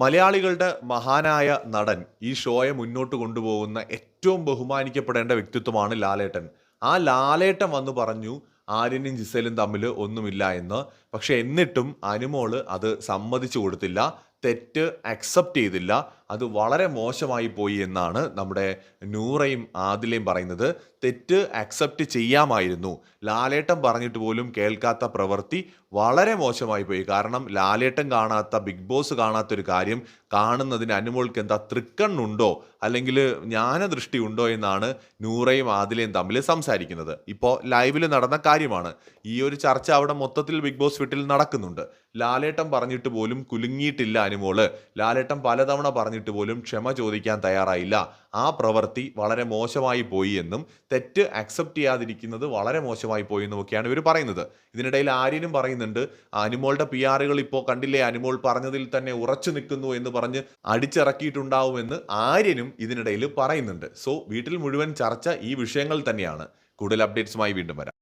മലയാളികളുടെ മഹാനായ നടൻ ഈ ഷോയെ മുന്നോട്ട് കൊണ്ടുപോകുന്ന ഏറ്റവും ബഹുമാനിക്കപ്പെടേണ്ട വ്യക്തിത്വമാണ് ലാലേട്ടൻ. ആ ലാലേട്ടൻ വന്ന് പറഞ്ഞു ആര്യനും ജിസേലും തമ്മിൽ ഒന്നുമില്ല എന്ന്. പക്ഷെ എന്നിട്ടും അനുമോൾ അത് സമ്മതിച്ചു കൊടുത്തില്ല. തെറ്റ് അക്സെപ്റ്റ് ചെയ്തില്ല. അത് വളരെ മോശമായി പോയി എന്നാണ് നമ്മുടെ നൂറയും ആദിലയും പറയുന്നത്. തെറ്റ് അക്സെപ്റ്റ് ചെയ്യാമായിരുന്നു. ലാലേട്ടൻ പറഞ്ഞിട്ട് പോലും കേൾക്കാത്ത പ്രവൃത്തി വളരെ മോശമായി പോയി. കാരണം ലാലേട്ടൻ കാണാത്ത ബിഗ് ബോസ് കാണാത്തൊരു കാര്യം കാണുന്നതിന് അനുമോൾക്ക് എന്താ തൃക്കണ്ണുണ്ടോ? അല്ലെങ്കിൽ ജ്ഞാനദൃഷ്ടി ഉണ്ടോ എന്നാണ് നൂറയും ആദിലയും തമ്മിൽ സംസാരിക്കുന്നത്. ഇപ്പോൾ ലൈവിൽ നടന്ന കാര്യമാണ്. ഈ ഒരു ചർച്ച അവിടെ മൊത്തത്തിൽ ബിഗ് ബോസ് വീട്ടിൽ നടക്കുന്നുണ്ട്. ലാലേട്ടൻ പറഞ്ഞിട്ട് പോലും കുലുങ്ങിയിട്ടില്ല അനുമോൾ ലാലേട്ടൻ പലതവണ പറഞ്ഞിട്ട് പോലും ക്ഷമ ചോദിക്കാൻ തയ്യാറായില്ല. ആ പ്രവൃത്തി വളരെ മോശമായി പോയി എന്നും തെറ്റ് അക്സെപ്റ്റ് ചെയ്യാതിരിക്കുന്നത് വളരെ മോശമായി പോയി എന്നുമൊക്കെയാണ് ഇവർ പറയുന്നത്. ഇതിനിടയിൽ ആര്യനും പറയുന്നുണ്ട് അനിമോളുടെ പി ആറുകൾ ഇപ്പോൾ കണ്ടില്ലേ? അനിമോൾ പറഞ്ഞതിൽ തന്നെ ഉറച്ചു നിൽക്കുന്നു എന്ന് പറഞ്ഞ് അടിച്ചിറക്കിയിട്ടുണ്ടാവുമെന്ന് ആര്യനും ഇതിനിടയിൽ പറയുന്നുണ്ട്. സോ വീട്ടിൽ മുഴുവൻ ചർച്ച ഈ വിഷയങ്ങൾ തന്നെയാണ്. കൂടുതൽ അപ്ഡേറ്റ്സുമായി വീണ്ടും വരാം.